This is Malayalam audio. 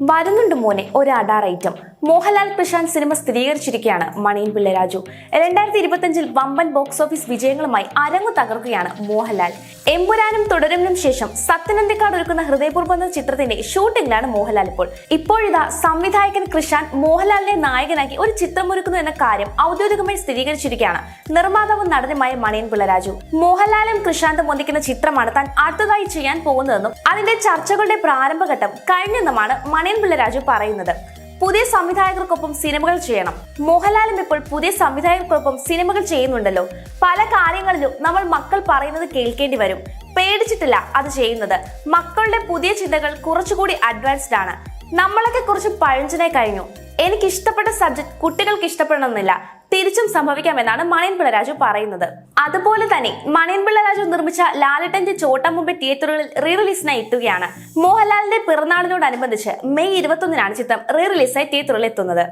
വരുന്നുണ്ട് മോനെ ഒരു അഡാർ ഐറ്റം മോഹൻലാൽ പ്രശാന്ത് സിനിമ സ്ഥിരീകരിച്ചിരിക്കുകയാണ് മണിയൻ പിള്ള രാജു രണ്ടായിരത്തി ഇരുപത്തിയഞ്ചിൽ വമ്പൻ ബോക്സ് ഓഫീസ് വിജയങ്ങളുമായി അരങ്ങു തകർക്കുകയാണ് മോഹൻലാൽ. എമ്പുരാനും തുടരുന്നതിനും ശേഷം സത്യനന്ദിക്കാട് ഒരുക്കുന്ന ഹൃദയപൂർവം എന്ന ചിത്രത്തിന്റെ ഷൂട്ടിംഗിലാണ് മോഹൻലാൽ ഇപ്പോൾ. ഇപ്പോഴിതാ സംവിധായകൻ കൃഷാൻ മോഹൻലാലിനെ നായകനാക്കി ഒരു ചിത്രം ഒരുക്കുന്നു എന്ന കാര്യം ഔദ്യോഗികമായി സ്ഥിരീകരിച്ചിരിക്കുകയാണ്. നിർമ്മാതാവും നടനുമായ മണിയൻ പിള്ളരാജു. മോഹൻലാലും കൃഷാന്തും ഒന്നിക്കുന്ന ചിത്രമാണ് താൻ അടുത്തതായി ചെയ്യാൻ പോകുന്നതെന്നും അതിന്റെ ചർച്ചകളുടെ പ്രാരംഭഘട്ടം കഴിഞ്ഞെന്നുമാണ് മണിയൻ പിള്ളരാജു പറയുന്നത്. പുതിയ സംവിധായകർക്കൊപ്പം സിനിമകൾ ചെയ്യണം. മോഹൻലാലും ഇപ്പോൾ പുതിയ സംവിധായകർക്കൊപ്പം സിനിമകൾ ചെയ്യുന്നുണ്ടല്ലോ. പല കാര്യങ്ങളിലും നമ്മൾ മക്കൾ പറയുന്നത് കേൾക്കേണ്ടി വരും. പേടിച്ചിട്ടില്ല അത് ചെയ്യുന്നത്. മക്കളുടെ പുതിയ ചിന്തകൾ കുറച്ചുകൂടി അഡ്വാൻസ്ഡ് ആണ്. നമ്മളൊക്കെ കുറച്ച് പഴഞ്ചനെ കഴിഞ്ഞു. എനിക്ക് ഇഷ്ടപ്പെട്ട സബ്ജക്ട് കുട്ടികൾക്ക് ഇഷ്ടപ്പെടണമെന്നില്ല. തിരിച്ചും സംഭവിക്കാമെന്നാണ് മണിയൻപിള്ള രാജു പറയുന്നത്. അതുപോലെ തന്നെ മണിയൻപിള്ള രാജു നിർമ്മിച്ച ലാലട്ടന്റെ ചോട്ടമുമ്പെ തിയേറ്ററുകളിൽ റീ റിലീസിനായി എത്തുകയാണ്. മോഹൻലാലിന്റെ പിറന്നാളിനോടനുബന്ധിച്ച് മെയ് ഇരുപത്തൊന്നിനാണ് ചിത്രം റീ റിലീസായി തിയേറ്ററുകളിൽ എത്തുന്നത്.